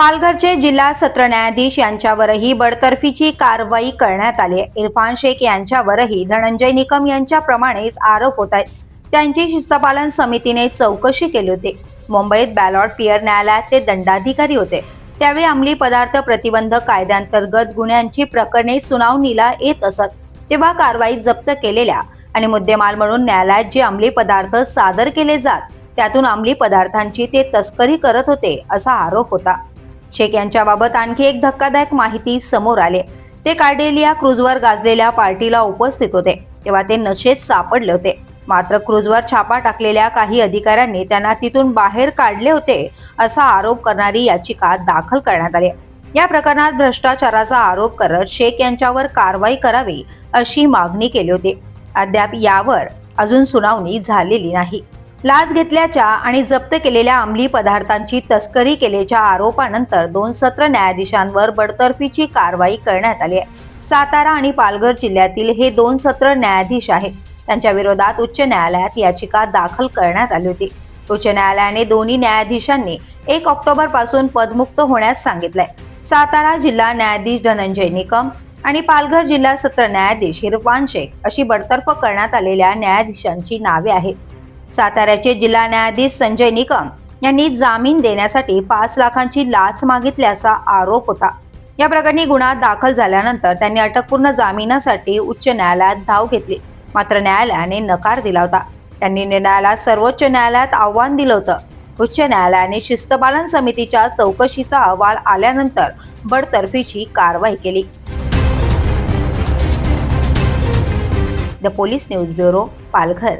पालघरचे जिल्हा सत्र न्यायाधीश यांच्यावरही बडतर्फीची कारवाई करण्यात आली आहे. इरफान शेख यांच्यावरही धनंजय निकम यांच्याप्रमाणेच आरोप होत आहेत. त्यांची शिस्तपालन समितीने चौकशी केली होती. मुंबईत बॅलॉट पियर न्यायालयात ते दंडाधिकारी होते. त्यावेळी अंमली पदार्थ प्रतिबंधक कायद्यांतर्गत गुन्ह्यांची प्रकरणे सुनावणीला येत असत. तेव्हा कारवाईत जप्त केलेल्या आणि मुद्देमाल म्हणून न्यायालयात जे अंमली पदार्थ सादर केले जात त्यातून अंमली पदार्थांची ते तस्करी करत होते असा आरोप होता. शेख यांच्याबाबत आणखी एक धक्कादायक माहिती समोर आले. ते कार्डेलिया क्रूजवर गाजलेल्या पार्टीला उपस्थित होते. तेव्हा ते नशेत सापडले होते. मात्र क्रूजवर छापा टाकलेल्या काही अधिकाऱ्यांनी त्यांना तिथून बाहेर काढले होते असा आरोप करणारी याचिका दाखल करण्यात आली. या प्रकरणात भ्रष्टाचाराचा आरोप करत शेख यांच्यावर कारवाई करावी अशी मागणी केली होती. अद्याप यावर अजून सुनावणी झालेली नाही. लाच घेतल्याच्या आणि जप्त केलेल्या अंमली पदार्थांची तस्करी केल्याच्या आरोपानंतर दोन सत्र न्यायाधीशांवर बडतर्फीची कारवाई करण्यात आली आहे. सातारा आणि पालघर जिल्ह्यातील हे दोन सत्र न्यायाधीश आहेत. त्यांच्या विरोधात उच्च न्यायालयात याचिका दाखल करण्यात आली होती. उच्च न्यायालयाने दोन्ही न्यायाधीशांनी एक ऑक्टोबरपासून पदमुक्त होण्यास सांगितलंय. सातारा जिल्हा न्यायाधीश धनंजय निकम आणि पालघर जिल्हा सत्र न्यायाधीश हिरवान शेख अशी बडतर्फ करण्यात आलेल्या न्यायाधीशांची नावे आहेत. साताऱ्याचे जिल्हा न्यायाधीश संजय निकम यांनी जामीन देण्यासाठी पाच लाखांची लाच मागितल्याचा आरोप होता. या प्रकरणी गुन्हा दाखल झाल्यानंतर त्यांनी अटकपूर्ण जामिनासाठी उच्च न्यायालयात धाव घेतली. मात्र न्यायालयाने नकार दिला होता. त्यांनी निर्णयाला सर्वोच्च न्यायालयात आव्हान दिलं होतं. उच्च न्यायालयाने शिस्तपालन समितीच्या चौकशीचा अहवाल आल्यानंतर बडतर्फीची कारवाई केली. The police news bureau Palghar.